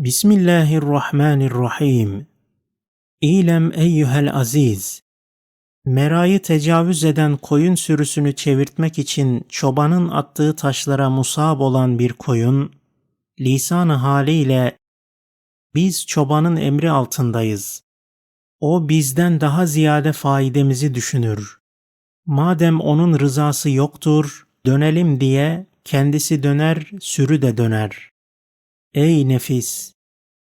Bismillahirrahmanirrahim. İlem eyyuhel aziz. Merayı tecavüz eden koyun sürüsünü çevirtmek için çobanın attığı taşlara musab olan bir koyun, lisanı haliyle biz çobanın emri altındayız. O bizden daha ziyade faidemizi düşünür. Madem onun rızası yoktur, dönelim diye kendisi döner, sürü de döner. Ey nefis!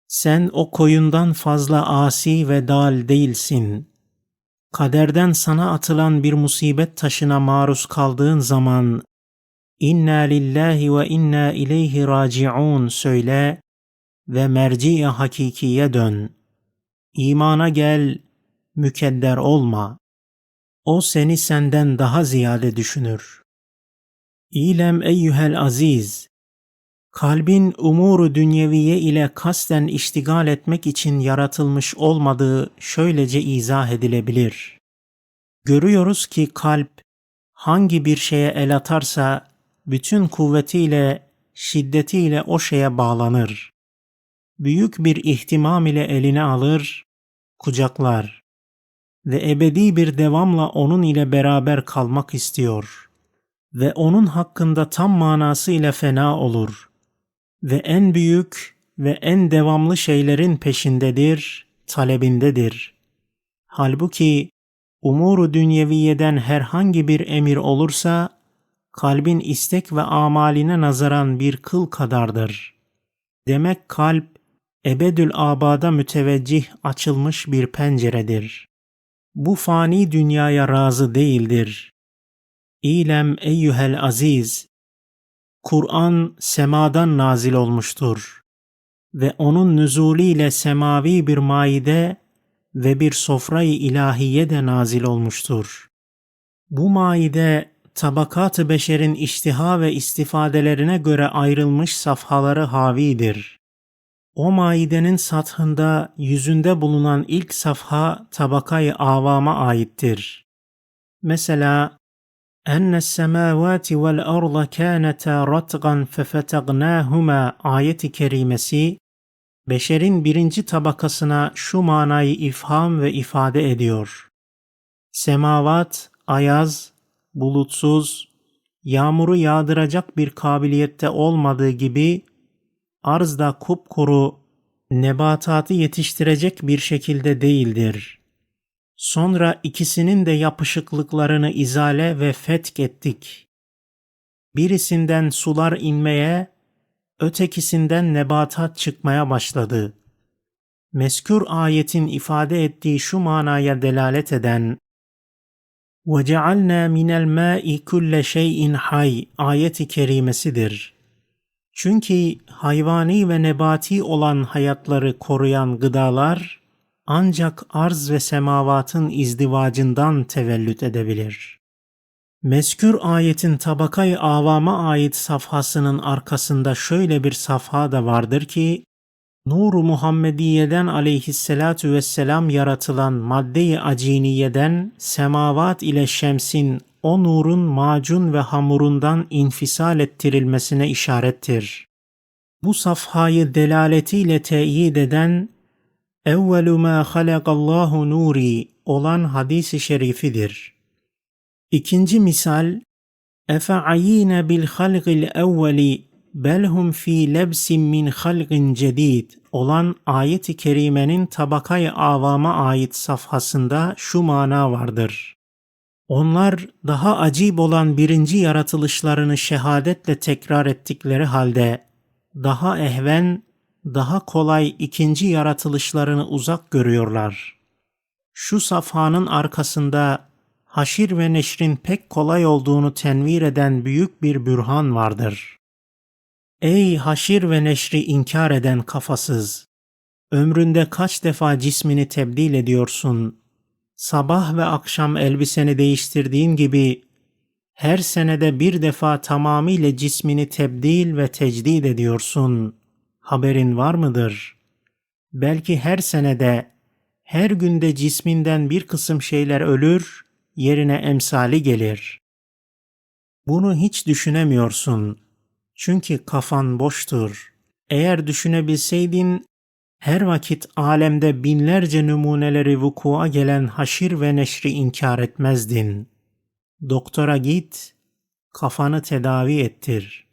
Sen o koyundan fazla asi ve dal değilsin. Kaderden sana atılan bir musibet taşına maruz kaldığın zaman İnna lillahi ve inna ileyhi raciun söyle ve merci hakikiye dön. İmana gel, mükedder olma. O seni senden daha ziyade düşünür. İlem eyyuhel aziz, kalbin umuru dünyeviye ile kasten iştigal etmek için yaratılmış olmadığı şöylece izah edilebilir. Görüyoruz ki kalp hangi bir şeye el atarsa bütün kuvvetiyle, şiddetiyle o şeye bağlanır. Büyük bir ihtimam ile eline alır, kucaklar ve ebedi bir devamla onun ile beraber kalmak istiyor ve onun hakkında tam manasıyla fena olur ve en büyük ve en devamlı şeylerin peşindedir, talebindedir. Halbuki umuru dünyeviyeden herhangi bir emir olursa kalbin istek ve amaline nazaran bir kıl kadardır. Demek kalp ebedül abada müteveccih açılmış bir penceredir. Bu fani dünyaya razı değildir. İlem eyyuhel aziz, Kur'an semadan nazil olmuştur ve onun nüzuliyle semavi bir maide ve bir sofrayı ilahiye de nazil olmuştur. Bu maide tabakat-ı beşerin iştiha ve istifadelerine göre ayrılmış safhaları havidir. O maidenin sathında yüzünde bulunan ilk safha tabakayı avama aittir. Mesela semavati vel arda kâneta ratgan fefetagnâhuma ayeti kerimesi beşerin birinci tabakasına şu manayı ifham ve ifade ediyor. Semavat, ayaz, bulutsuz, yağmuru yağdıracak bir kabiliyette olmadığı gibi arzda kupkuru, nebatatı yetiştirecek bir şekilde değildir. Sonra ikisinin de yapışıklıklarını izale ve fetk ettik. Birisinden sular inmeye, ötekisinden nebatat çıkmaya başladı. Meskür ayetin ifade ettiği şu manaya delalet eden وَجَعَلْنَا مِنَ الْمَاءِ كُلَّ شَيْءٍ حَيٍّ ayeti kerimesidir. Çünkü hayvani ve nebati olan hayatları koruyan gıdalar ancak arz ve semavatın izdivacından tevellüt edebilir. Meskür ayetin tabakayı avama ait safhasının arkasında şöyle bir safha da vardır ki, Nur-u Muhammediye'den aleyhisselatu vesselam yaratılan madde-i aciniyeden semavat ile şemsin o nurun macun ve hamurundan infisal ettirilmesine işarettir. Bu safhayı delaletiyle teyit eden evvelu ma halakallahu nuri olan hadisi şerifidir. İkinci misal efe'ayine bil halgil evveli belhum fi lebsin min halgin cedid olan ayet-i kerimenin tabakayı avama ait safhasında şu mana vardır. Onlar daha acib olan birinci yaratılışlarını şehadetle tekrar ettikleri halde daha ehven, daha kolay ikinci yaratılışlarını uzak görüyorlar. Şu safhanın arkasında haşir ve neşrin pek kolay olduğunu tenvir eden büyük bir bürhan vardır. Ey haşir ve neşri inkar eden kafasız! Ömründe kaç defa cismini tebdil ediyorsun? Sabah ve akşam elbiseni değiştirdiğin gibi her senede bir defa tamamıyla cismini tebdil ve tecdid ediyorsun. Haberin var mıdır? Belki her senede, her günde cisminden bir kısım şeyler ölür, yerine emsali gelir. Bunu hiç düşünemiyorsun. Çünkü kafan boştur. Eğer düşünebilseydin her vakit alemde binlerce numuneleri vukua gelen haşir ve neşri inkar etmezdin. Doktora git, kafanı tedavi ettir.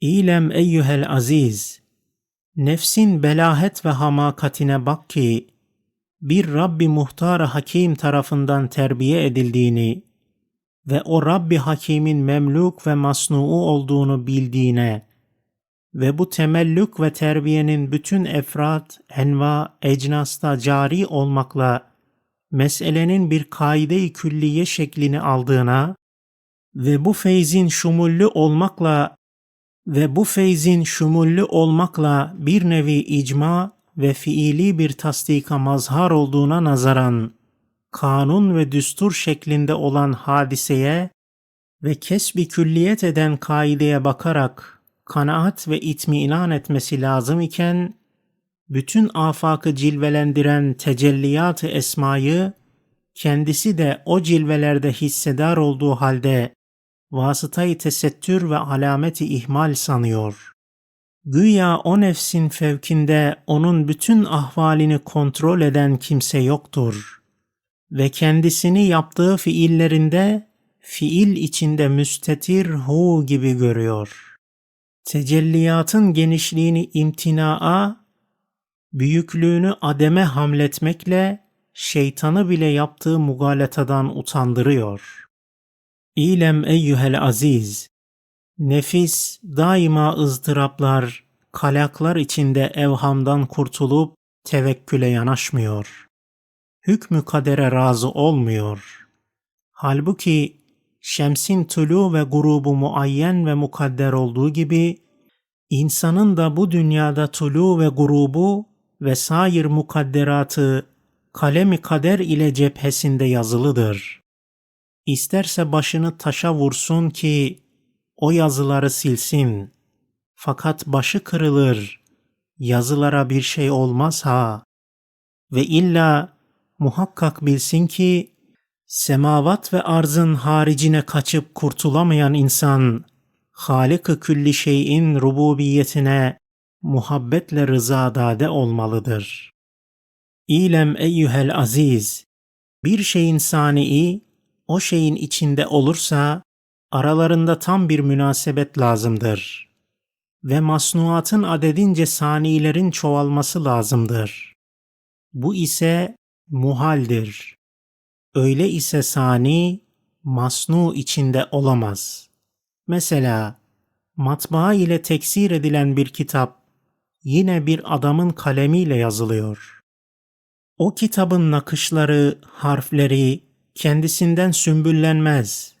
İlem eyyühel aziz, nefsin belahet ve hamakatine bak ki, bir Rabbi muhtar Hakim tarafından terbiye edildiğini ve o Rabbi Hakim'in memluk ve masnuu olduğunu bildiğine ve bu temellük ve terbiyenin bütün efrat, enva, ecnasta cari olmakla meselenin bir kaide-i külliye şeklini aldığına ve bu feyzin şumullü olmakla ve bu feyzin şumullü olmakla bir nevi icma ve fiili bir tasdika mazhar olduğuna nazaran kanun ve düstur şeklinde olan hadiseye ve kesbi külliyet eden kaideye bakarak kanaat ve itminan etmesi lazım iken bütün afakı cilvelendiren tecelliyat-ı esmayı kendisi de o cilvelerde hissedar olduğu halde vasıtayı tesettür ve alameti ihmal sanıyor. Güya o nefsin fevkinde onun bütün ahvalini kontrol eden kimse yoktur. Ve kendisini yaptığı fiillerinde fiil içinde müstetir hu gibi görüyor. Tecelliyatın genişliğini imtinaa, büyüklüğünü ademe hamletmekle şeytanı bile yaptığı mugaletadan utandırıyor. İlem eyyühel aziz, nefis daima ızdıraplar, kalaklar içinde evhamdan kurtulup tevekküle yanaşmıyor. Hükmü kadere razı olmuyor. Halbuki şemsin tülü ve grubu muayyen ve mukadder olduğu gibi insanın da bu dünyada tülü ve grubu ve sair mukadderatı kalemi kader ile cephesinde yazılıdır. İsterse başını taşa vursun ki o yazıları silsin. Fakat başı kırılır. Yazılara bir şey olmaz ha. Ve illa muhakkak bilsin ki semavat ve arzın haricine kaçıp kurtulamayan insan Halik-ı külli şeyin rububiyetine muhabbetle rızadade olmalıdır. İlem eyyühel aziz, bir şeyin sani'i o şeyin içinde olursa aralarında tam bir münasebet lazımdır. Ve masnuatın adedince sanilerin çoğalması lazımdır. Bu ise muhaldir. Öyle ise sani, masnu içinde olamaz. Mesela matbaa ile teksir edilen bir kitap yine bir adamın kalemiyle yazılıyor. O kitabın nakışları, harfleri kendisinden sümbüllenmez.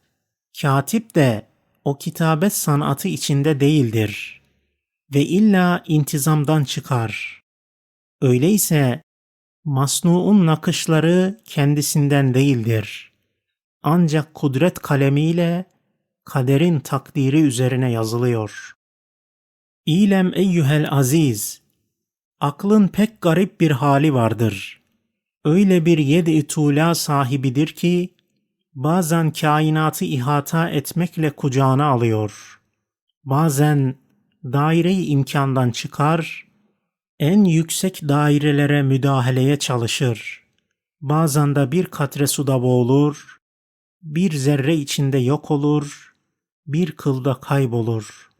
Katip de o kitabet sanatı içinde değildir ve illa intizamdan çıkar. Öyleyse masnuun nakışları kendisinden değildir. Ancak kudret kalemiyle kaderin takdiri üzerine yazılıyor. İlem eyyühel aziz, aklın pek garip bir hali vardır. Öyle bir yedi tuğla sahibidir ki, bazen kainatı ihata etmekle kucağına alıyor. Bazen daire-i imkandan çıkar, en yüksek dairelere müdahaleye çalışır. Bazen de bir katre suda boğulur, bir zerre içinde yok olur, bir kılda kaybolur.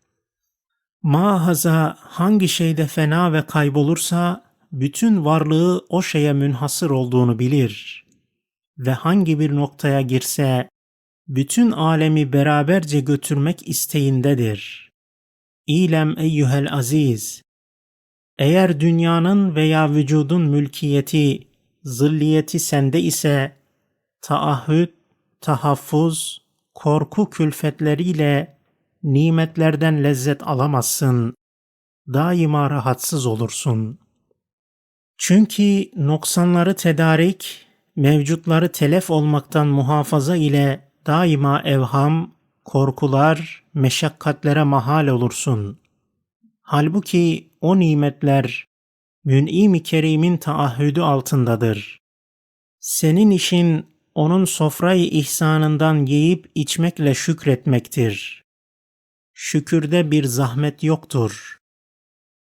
Mahaza hangi şeyde fena ve kaybolursa bütün varlığı o şeye münhasır olduğunu bilir ve hangi bir noktaya girse bütün alemi beraberce götürmek isteğindedir. İlem eyyühel aziz, eğer dünyanın veya vücudun mülkiyeti, zilliyeti sende ise taahhüt, tahaffuz, korku külfetleriyle nimetlerden lezzet alamazsın. Daima rahatsız olursun. Çünkü noksanları tedarik, mevcutları telef olmaktan muhafaza ile daima evham, korkular, meşakkatlere mahal olursun. Halbuki o nimetler mün'im-i kerimin taahhüdü altındadır. Senin işin onun sofrayı ihsanından yiyip içmekle şükretmektir. Şükürde bir zahmet yoktur.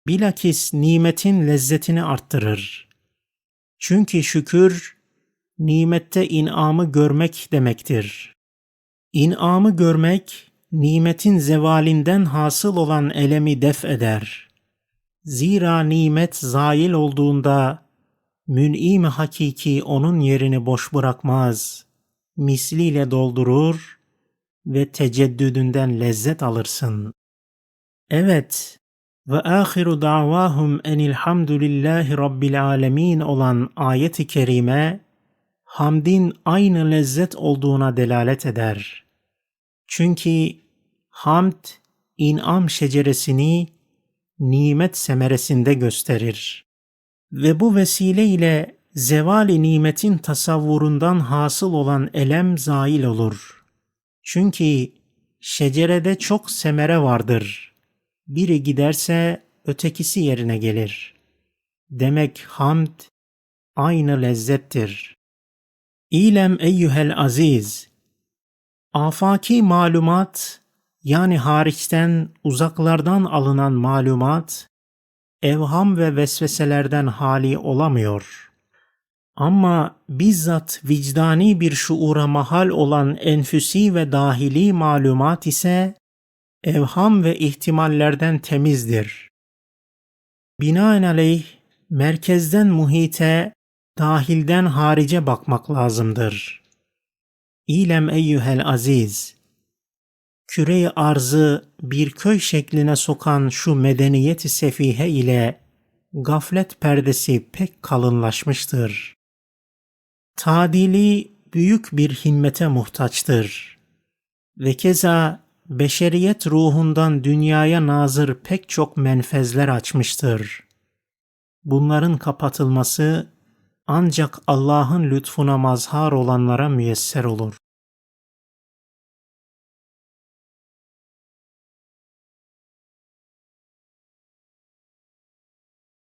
Bilakis nimetin lezzetini arttırır. Çünkü şükür, nimette inamı görmek demektir. İnamı görmek, nimetin zevalinden hasıl olan elemi def eder. Zira nimet zail olduğunda, mün'im hakiki onun yerini boş bırakmaz, misliyle doldurur ve teceddüdünden lezzet alırsın. Evet, ve ahiru davahum enilhamdülillahi rabbil alemin olan ayet-i kerime, hamdin aynı lezzet olduğuna delalet eder. Çünkü hamd, inam şeceresini nimet semeresinde gösterir. Ve bu vesile ile zevali nimetin tasavvurundan hasıl olan elem zail olur. Çünkü şecerede çok semere vardır. Biri giderse ötekisi yerine gelir. Demek hamd aynı lezzettir. İlem eyyühel aziz, afaki malumat yani hariçten uzaklardan alınan malumat evham ve vesveselerden hali olamıyor. Ama bizzat vicdani bir şuura mahal olan enfüsi ve dahili malumat ise evham ve ihtimallerden temizdir. Binaenaleyh merkezden muhite, dahilden harice bakmak lazımdır. İlem eyyühel aziz, küre arzı bir köy şekline sokan şu medeniyeti sefihe ile gaflet perdesi pek kalınlaşmıştır. Tadili büyük bir himmete muhtaçtır. Ve keza beşeriyet ruhundan dünyaya nazır pek çok menfezler açmıştır. Bunların kapatılması ancak Allah'ın lütfuna mazhar olanlara müyesser olur.